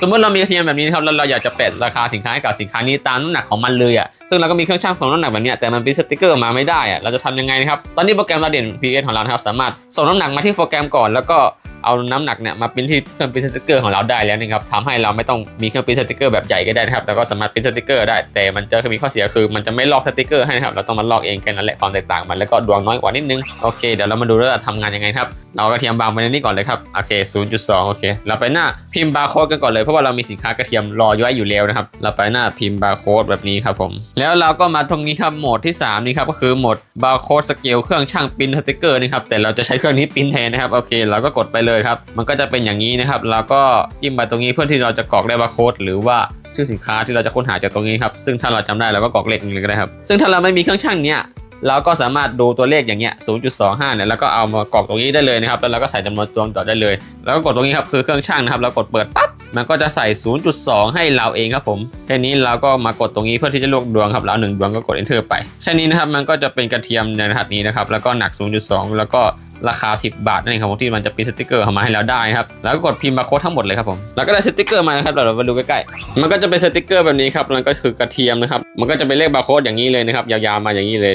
สมมติเรามีกระเทียมแบบนี้นะครับแล้วเราอยากจะแปะราคาสินค้าให้กับสินค้านี้ตามน้ำหนักของมันเลยอะซึ่งเราก็มีเครื่องช่างส่งน้ำหนักแบบนี้แต่มันเป็นสติกเกอร์มาไม่ได้อะเราจะทำยังไงนะครับตอนนี้โปรแกรมเราเด่น PS ของเรานะครับสามารถส่งน้ำหนักมาที่โปรแกรมก่อนแล้วก็ เอาน้ำหนักเนี่ยมาปริ้นที่เครื่องปริ้นสติกเกอร์ของเราได้แล้วนะครับทำให้เราไม่ต้องมีเครื่องปริ้นสติกเกอร์แบบใหญ่ก็ได้นะครับแล้วก็สามารถปริ้นสติกเกอร์ได้แต่มันจะมีข้อเสียคือมันจะไม่ลอกสติกเกอร์ให้นะครับเราต้องมาลอกเองแค่นั้นแหละความแตกต่างมันแล้วก็ดวงน้อยกว่านิดนึงโอเคเดี๋ยวเรามาดูว่าทำงานยังไงครับเรากระเทียมบางไปในนี้ก่อนเลยครับโอเค 0.2 โอเค เราไปหน้าพิมพ์บาร์โค้ดกันก่อนเลยเพราะว่าเรามีสินค้ากระเทียมรออยู่ไว้อยู่แล้วนะครับเราไปหน้าพิมพ์บาร์โค้ดแบบนี้ครับผมแล้วเราก็มาตรงนี้ครับโหมดที่สามนี่ครับก็คือโหมดบาร์โค้ดสเกลเครื่องช่างปิ้นสติกเกอร์นี่ครับแต่เราจะใช้เครื่องนี้ปิ้นแทนนะครับโอเคเราก็กดไปเลยครับ มันก็จะเป็นอย่างนี้นะครับเราก็จิ้มไปตรงนี้เพื่อที่เราจะกรอกได้บาร์โค้ดหรือว่าชื่อสินค้าที่เราจะค้นหาจากตรงนี้ครับ ซึ่งถ้าเราจำได้เราก็กรอกเลขนี้เลยก็ได้ครับ ซึ่งถ้าเราไม่มีเครื่องช่างเนี้ยเราก็สามารถดูตัวเลขอย่างเงี้ย 0.25 เนี่ย แล้วก็เอามากรอกตรงนี้ได้เลยนะครับ แล้วเราก็ใส่จำนวนตัวต่อได้เลย แล้วก็กดตรงนี้ครับ คือเครื่องช่างนะครับ เรากดเปิดปั๊บ มันก็จะใส่ 0.2 ให้เราเองครับผม แค่นี้เราก็มากดตรงนี้เพื่อที่จะลือกดวงครับ แล้วหนึ่งดวงก็กด enter ไป แค่นี้นะครับ มันก็จะเป็นกระเทียมในรหัสนี้นะครับ แล้วก็หนัก 0.2 แล้วก็ ราคา 10 บาทนั่นเองครับผมที่มันจะเป็นสติกเกอร์เข้ามาให้เราได้ครับแล้วก็กดพิมพ์บาร์โค้ดทั้งหมดเลยครับผมแล้วก็ได้สติกเกอร์มานะครับเดี๋ยวเรามาดูใกล้ๆมันก็จะเป็นสติกเกอร์แบบนี้ครับแล้วก็คือกระเทียมนะครับมันก็จะเป็นเลขบาร์โค้ดอย่างนี้เลยนะครับยาวๆมาอย่างนี้เลย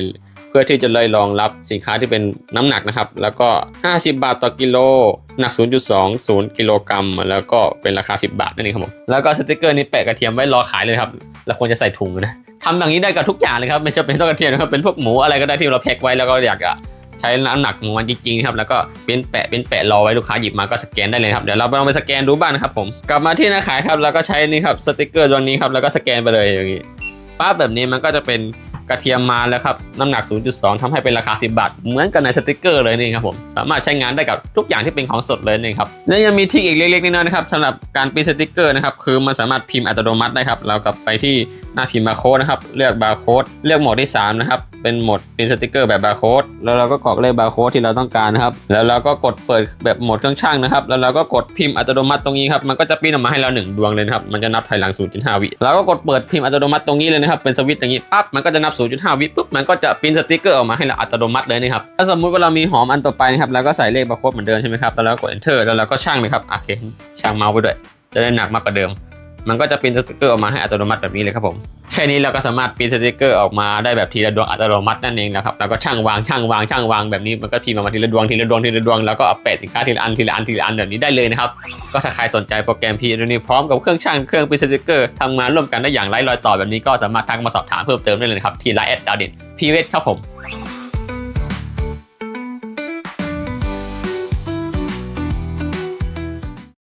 เพื่อที่จะเลยรองรับสินค้าที่เป็นน้ำหนักนะครับแล้วก็ 50 บาทต่อกิโลหนัก 0.20 กิโลกรัมแล้วก็เป็นราคา 10 บาทนั่นเองครับผมแล้วก็สติกเกอร์นี้แปะกระเทียมไว้รอขายเลยครับเราควรจะใส่ถุงนะทำอย่างนี้ได้กับทุกอย่างเลยครับไม่จำเป็นต้องกระเทียมนะครับเป็นพวกหมูอะไรก็ได้ที่เราแพ็คไว้แล้วก็อยากจะ ช้น้ำหนักของมันจริงๆครับแล้วก็เป็นแปะเป็นแปะรอไว้ลูกค้าหยิบมาก็สแกนได้เลยครับเดี๋ยวเราลองไปสแกนดูบ้างนะครับผมกลับมาที่หน้าขายครับแล้วก็ใช้นี่ครับสติกเกอร์ตัวนี้ครับแล้วก็สแกนไปเลยอย่างนี้ปั๊บแบบนี้มันก็จะเป็น กระเทียมมาแล้วครับ น้ำหนัก 0.2ทำให้เป็นราคา 10 บาท เหมือนกันในสติกเกอร์เลยนี่ครับผม สามารถใช้งานได้กับทุกอย่างที่เป็นของสดเลยนี่ครับ และยังมีทริคอีกเล็กๆน้อยๆนะครับสำหรับการปริ้นสติกเกอร์นะครับ คือมันสามารถพิมพ์อัตโนมัติได้ครับ เรากลับไปที่หน้าพิมพ์บาร์โค้ดนะครับ เลือกบาร์โค้ด เลือกโหมดที่ 3 นะครับ เป็นโหมดปริ้นสติกเกอร์แบบบาร์โค้ด แล้วเราก็กรอกเลขบาร์โค้ดที่เราต้องการนะครับ แล้วเราก็กดเปิดแบบโหมดเครื่องช่างนะครับ แล้วเราก็กดพิมพ์อัตโนมัติตรงนี้ครับ มันก็จะปริ้นออกมาให้เราหนึ่งดวงเลยนะครับ มันจะนับถอยหลัง 0.5 วิแล้วก็กดเปิดพิมพ์อัตโนมัติตรงนี้เลยนะครับ เป็นสวิตช์อย่างนี้ปั๊บ มันก็จะนับ0.5 วิปุ๊บมันก็จะปริ้นสติกเกอร์ออกมาให้เราอัตโนมัติเลยนะครับ ถ้าสมมุติว่าเรามีหอมอันต่อไปนะครับแล้วก็ใส่เลขบาร์โค้ดเหมือนเดิมใช่ไหมครับ แล้วเรากด enter แล้วเราก็ช่างเลยครับ โอเค ช่างเมาส์ไปด้วย จะได้หนักมากกว่าเดิม มันก็จะปริ้นสติกเกอร์ออกมาให้อัตโนมัติแบบนี้เลยครับผม แค่นี้เราก็สามารถปริ้นสติกเกอร์ออกมาได้แบบทีละดวงอัตโนมัตินั่นเองนะครับ แล้วก็ช่างวางช่างวางช่างวางแบบนี้มันก็พิมพ์ออกมาทีละดวงทีละดวงทีละดวงแล้วก็เอาแปะสินค้าทีละอันทีละอันทีละอันแบบนี้ได้เลยนะครับ ก็ถ้าใครสนใจโปรแกรม p ีนี้พร้อมกับเครื่องช่างเครื่องปริ้นสติกเกอร์ทำงานร่วมกันได้อย่างไร้รอยต่อแบบนี้ก็สามารถทักมาสอบถามเพิ่มเติมได้เลยครับที่ไลน์แอดดาวเด่นพีเวทครับผม